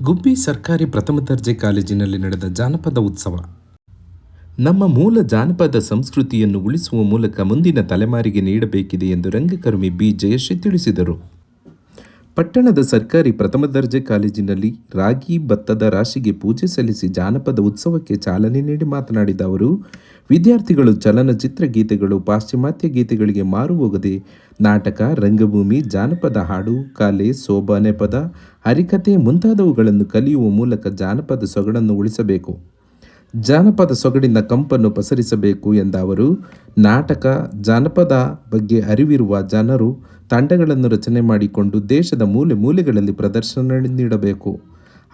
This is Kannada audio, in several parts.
ಗುಬ್ಬಿ ಸರ್ಕಾರಿ ಪ್ರಥಮ ದರ್ಜೆ ಕಾಲೇಜಿನಲ್ಲಿ ನಡೆದ ಜಾನಪದ ಉತ್ಸವ. ನಮ್ಮ ಮೂಲ ಜಾನಪದ ಸಂಸ್ಕೃತಿಯನ್ನು ಉಳಿಸುವ ಮೂಲಕ ಮುಂದಿನ ತಲೆಮಾರಿಗೆ ನೀಡಬೇಕಿದೆ ಎಂದು ರಂಗಕರ್ಮಿ ಬಿ. ಜಯಶ್ರೀ ತಿಳಿಸಿದರು. ಪಟ್ಟಣದ ಸರ್ಕಾರಿ ಪ್ರಥಮ ದರ್ಜೆ ಕಾಲೇಜಿನಲ್ಲಿ ರಾಗಿ, ಭತ್ತದ ರಾಶಿಗೆ ಪೂಜೆ ಸಲ್ಲಿಸಿ ಜಾನಪದ ಉತ್ಸವಕ್ಕೆ ಚಾಲನೆ ನೀಡಿ ಮಾತನಾಡಿದ ಅವರು ವಿದ್ಯಾರ್ಥಿಗಳು ಚಲನಚಿತ್ರ ಗೀತೆಗಳು, ಪಾಶ್ಚಿಮಾತ್ಯ ಗೀತೆಗಳಿಗೆ ಮಾರು ಹೋಗದೆ ನಾಟಕ, ರಂಗಭೂಮಿ, ಜಾನಪದ ಹಾಡು, ಕಲೆ ಸೋಬಾನೆ ಪದ ಹರಿಕತೆ ಮುಂತಾದವುಗಳನ್ನು ಕಲಿಯುವ ಮೂಲಕ ಜಾನಪದ ಸೊಗಡನ್ನು ಉಳಿಸಬೇಕು. ಜಾನಪದ ಸೊಗಡಿನ ಕಂಪನ್ನು ಪಸರಿಸಬೇಕು ಎಂದ ಅವರು, ನಾಟಕ, ಜಾನಪದ ಬಗ್ಗೆ ಅರಿವಿರುವ ಜನರು ತಂಡಗಳನ್ನು ರಚನೆ ಮಾಡಿಕೊಂಡು ದೇಶದ ಮೂಲೆ ಮೂಲೆಗಳಲ್ಲಿ ಪ್ರದರ್ಶನ ನೀಡಬೇಕು.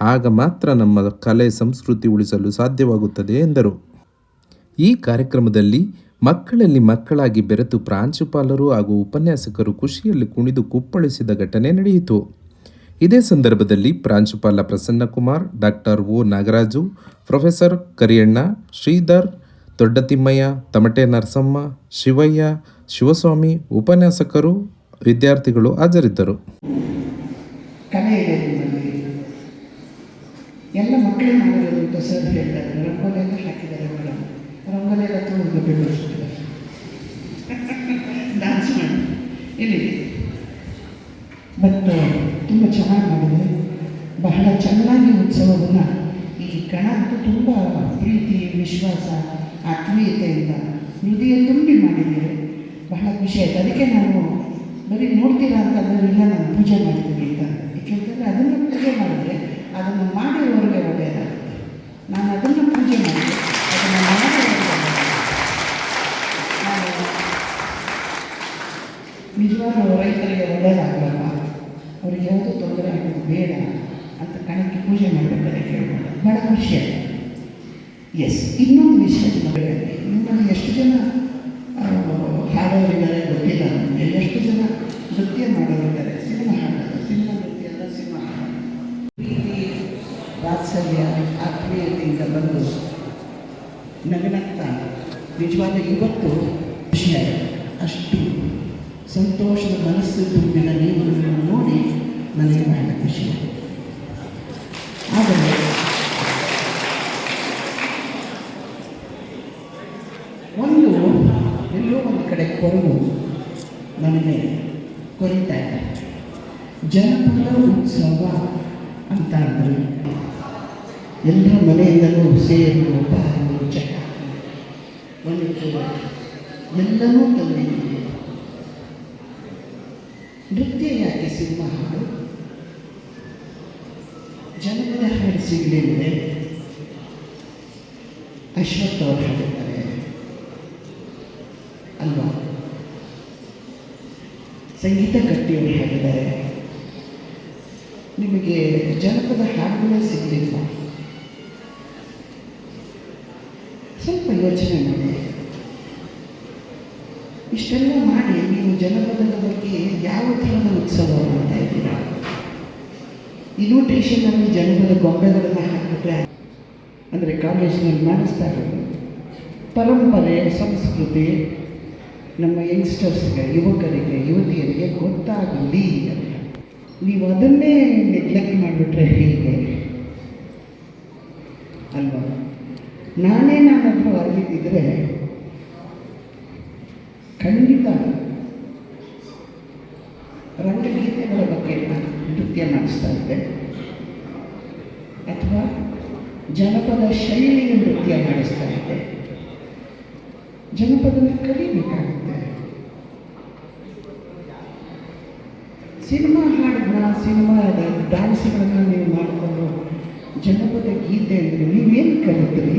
ಆಗ ಮಾತ್ರ ನಮ್ಮ ಕಲೆ, ಸಂಸ್ಕೃತಿ ಉಳಿಸಲು ಸಾಧ್ಯವಾಗುತ್ತದೆ ಎಂದರು. ಈ ಕಾರ್ಯಕ್ರಮದಲ್ಲಿ ಮಕ್ಕಳಲ್ಲಿ ಮಕ್ಕಳಾಗಿ ಬೆರೆತು ಪ್ರಾಂಶುಪಾಲರು ಹಾಗೂ ಉಪನ್ಯಾಸಕರು ಖುಷಿಯಲ್ಲಿ ಕುಣಿದು ಕುಪ್ಪಳಿಸಿದ ಘಟನೆ ನಡೆಯಿತು. ಇದೇ ಸಂದರ್ಭದಲ್ಲಿ ಪ್ರಾಂಶುಪಾಲ Prasannakumar, doctor O Nagaraju, professor Kariyanna, Sridhar, Doddathimmaiah, Tamate Narasamma, Shivaiah, Shivaswamy, ಉಪನ್ಯಾಸಕರು, ವಿದ್ಯಾರ್ಥಿಗಳು ಹಾಜರಿದ್ದರು. ಎಲ್ಲ ಮಕ್ಕಳು ಸರ್ ಹೇಳ್ತಾರೆ. ಹಾಕಿದ್ದಾರೆ ರಂಗೋಲಿ ಎಲ್ಲ? ತುಂಬ ಡ್ಯಾನ್ಸ್ ಮಾಡಿ ಇಲ್ಲಿ ಬಟ್ ತುಂಬ ಚೆನ್ನಾಗಿ ಮಾಡಿದೆ ಬಹಳ ಚೆನ್ನಾಗಿ ಉತ್ಸವವನ್ನು ಈ ಗಣ ಅಂತೂ ತುಂಬ ಪ್ರೀತಿ, ವಿಶ್ವಾಸ, ಆತ್ಮೀಯತೆಯಿಂದ ಹೃದಯ ತುಂಬಿ ಮಾಡಿದ್ದೀರಿ. ಬಹಳ ಖುಷಿ ಆಯಿತು. ಅದಕ್ಕೆ ನಾನು ಬರೀ ನೋಡ್ತೀರಾ ಅಂತ ಇಲ್ಲ, ನಾನು ಪೂಜೆ ಮಾಡ್ತೀನಿ ಅಂತ. ಏಕೆಂತಂದರೆ ಅದನ್ನು ಪೂಜೆ ಮಾಡಿದ್ರೆ ಅದನ್ನು ಮಾಡಿರೋರಿಗೆ ಒಳ್ಳೆಯದಾಗುತ್ತೆ. ನಾನು ಅದನ್ನು ಪೂಜೆ ಮಾಡಿದೆ ಅದನ್ನು ಮಾಡಿರೋರಿಗೆ ನಾನು ನಿಜವಾಗ್ಲೂ ರೈತರಿಗೆ ಒಳ್ಳೆಯದಾಗಲ್ಲ ಅವ್ರಿಗೆ ಯಾವುದೂ ತೊಂದರೆ ಆಗೋದು ಬೇಡ ಅಂತ ಕಣಕ್ಕೆ ಪೂಜೆ ಮಾಡಬೇಕಾದ್ರೆ ಕೇಳ್ಬೋದು ಭಾಳ ಖುಷಿ ಆಯ್ತು. ಎಸ್ ಇನ್ನೊಂದು ವಿಷಯ ನಿಮಗೆ ನಿಮ್ಮಲ್ಲಿ ಎಷ್ಟು ಜನ ಹಾಡೋರಿದ್ದಾರೆ ಗೊತ್ತಿಲ್ಲ ನಮಗೆ. ಎಷ್ಟು ಜನ ನೃತ್ಯ ಮಾಡೋರಿದ್ದಾರೆ. ಸಿನಿಮಾ ಹಾಡೋದು ಸಿನಿಮಾ ನೃತ್ಯ ಅಲ್ಲ, ಸಿನಿಮಾ ಹಾಡೋದು ಪ್ರೀತಿ ವಾತ್ಸಲ್ಯ ಆತ್ಮೀಯತೆಯಿಂದ ಬಂದು ನಗನಗ್ತಾ ನಿಜವಾದ ಇವತ್ತು ಖುಷಿಯಾಗಿದೆ ಅಷ್ಟು ಸಂತೋಷದ ಮನಸ್ಸು ತುಂಬಿದ ನೀವು ನೋಡಿ ನನಗೆ ಬಹಳ ಖುಷಿ ಆದರೆ ಒಂದು ಎಲ್ಲೋ ಒಂದು ಕಡೆ ಕೊರಗು ನನಗೆ ಕೊರಿತಾ ಇದೆ. ಜನಪದ ಉತ್ಸವ ಅಂತ ಅಂದರೆ ಎಲ್ಲ ಮನೆಯಿಂದಲೂ ಸೇರು ಬಾರು ಚಟ ಒಂದು ಎಲ್ಲನೂ ತಂದಿದ್ದೀವಿ. ನೃತ್ಯ ಯಾಕೆ ಸಿನಿಮಾ ಹಾಡು? ಜನಪದ ಹಾಡು ಸಿಗಲಿಲ್ಲದೆ ಅಶ್ವಥ್ ಅವರು ಹೇಳಿದ್ದಾರೆ. ಅಲ್ವಾ? ಸಂಗೀತ ಕಟ್ಟಿಯವರು ಹೇಳಿದ್ದಾರೆ. ನಿಮಗೆ ಜನಪದ ಹಾಡುಗಳೇ ಸಿಗಲಿಲ್ಲ ಸ್ವಲ್ಪ ಯೋಚನೆ ಮಾಡಿ. ಇಷ್ಟೆಲ್ಲ ಮಾಡಿ, ನೀವು ಜನಪದದ ಬಗ್ಗೆ ಯಾವ ಥರದ ಉತ್ಸವ ಮಾಡ್ತಾ ಇದ್ದೀರಾ? ಇನ್ವಿಟೇಷನಲ್ಲಿ ಜನಗಳ ಗೊಂಬೆಗಳನ್ನು ಹಾಕಿಬಿಟ್ರೆ ಅಂದರೆ ಕಾಲೇಜ್ನಲ್ಲಿ ಮಾಡಿಸ್ತಾ ಇರೋದು. ಪರಂಪರೆ, ಸಂಸ್ಕೃತಿ, ನಮ್ಮ ಯಂಗ್ಸ್ಟರ್ಸ್ಗೆ ಯುವಕರಿಗೆ, ಯುವತಿಯರಿಗೆ ಗೊತ್ತಾಗಲಿ ನೀವು ಅದನ್ನೇ ನೆಗ್ಲೆಕ್ಟ್ ಮಾಡಿಬಿಟ್ರೆ ಹೇಗೆ? ಅಲ್ವಾ? ನಾನೇ ನಾನು ಖಂಡಿತ ರಂಗಗೀತೆಗಳ ಬಗ್ಗೆ ನಾನು ನೃತ್ಯ ಮಾಡಿಸ್ತಾ ಇದ್ದೆ ಅಥವಾ ಜನಪದ ಶೈಲಿಯ ನೃತ್ಯ ಮಾಡಿಸ್ತಾ ಇದ್ದೆ. ಜನಪದನ ಕಲಿಬೇಕಾಗುತ್ತೆ. ಸಿನಿಮಾ ಹಾಡನ್ನ, ಸಿನಿಮಾದ ಡ್ಯಾನ್ಸ್ಗಳನ್ನ ನೀವು ಮಾಡಿಕೊಂಡು ಜನಪದ ಗೀತೆ ಅಂದರೆ ನೀವೇನು ಕಲಿತ್ರಿ?